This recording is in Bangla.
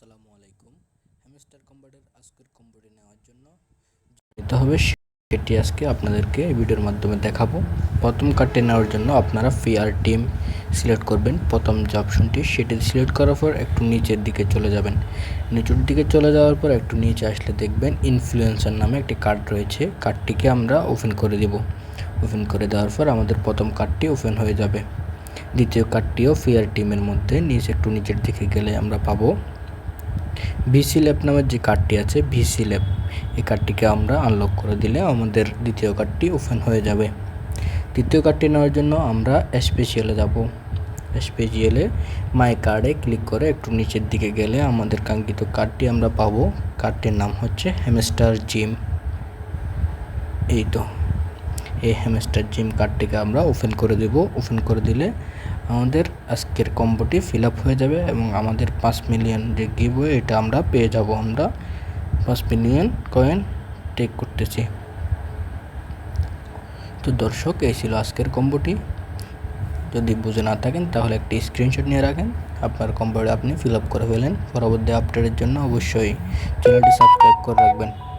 আসসালামু আলাইকুম। হ্যামস্টার কম্বাটের আজকের কম্বোটি নেওয়ার জন্য যেতে হবে সেটি আজকে আপনাদেরকে এই ভিডিওর মাধ্যমে দেখাবো। প্রথম কার্ডটি নেওয়ার জন্য আপনারা ফি আর টিম সিলেক্ট করবেন। প্রথম যে অপশনটি সেটি সিলেক্ট করার পর একটু নিচের দিকে চলে যাবেন। নিচের দিকে চলে যাওয়ার পর একটু নিচে আসলে দেখবেন ইনফ্লুয়েন্সার নামে একটি কার্ড রয়েছে। কার্ডটিকে আমরা ওপেন করে দেব। ওপেন করে দেওয়ার পর আমাদের প্রথম কার্ডটি ওপেন হয়ে যাবে। দ্বিতীয় কার্ডটিও ফিয়ার টিমের মধ্যে, নিচে একটু নিচের দিকে গেলে আমরা পাবো। ভিসি ল্যাব নামের যে কার্ডটি আছে ভিসি ল্যাব এই কার্ডটিকে আমরা আনলক করে দিলে আমাদের দ্বিতীয় কার্ডটি ওপেন হয়ে যাবে। তৃতীয় কার্ডটি নেওয়ার জন্য আমরা স্পেশিয়ালে যাব। স্পেশিয়ালে মাই কার্ডে ক্লিক করে একটু নিচের দিকে গেলে আমাদের কাঙ্ক্ষিত কার্ডটি আমরা পাবো। কার্ডটির নাম হচ্ছে হ্যামস্টার জিম এই তো, এই হ্যামস্টার জিম কার্ডটিকে আমরা ওপেন করে দেব। ওপেন করে দিলে আমাদের আজকের কম্বোটি ফিল আপ হয়ে যাবে এবং আমাদের পাঁচ মিলিয়ন যে গিভওয়ে এটা আমরা পেয়ে যাব আমরা। পাঁচ মিলিয়ন কয়েন টেক করতেছি। তো দর্শক, এই ছিল আজকের কম্বোটি যদি বুঝে না থাকেন, তাহলে একটি স্ক্রিনশট নিয়ে রাখেন। আপনার কম্বোটি আপনি ফিল আপ করে ফেলেন। পরবর্তী আপডেটের জন্য অবশ্যই চ্যানেলটি সাবস্ক্রাইব করে রাখবেন।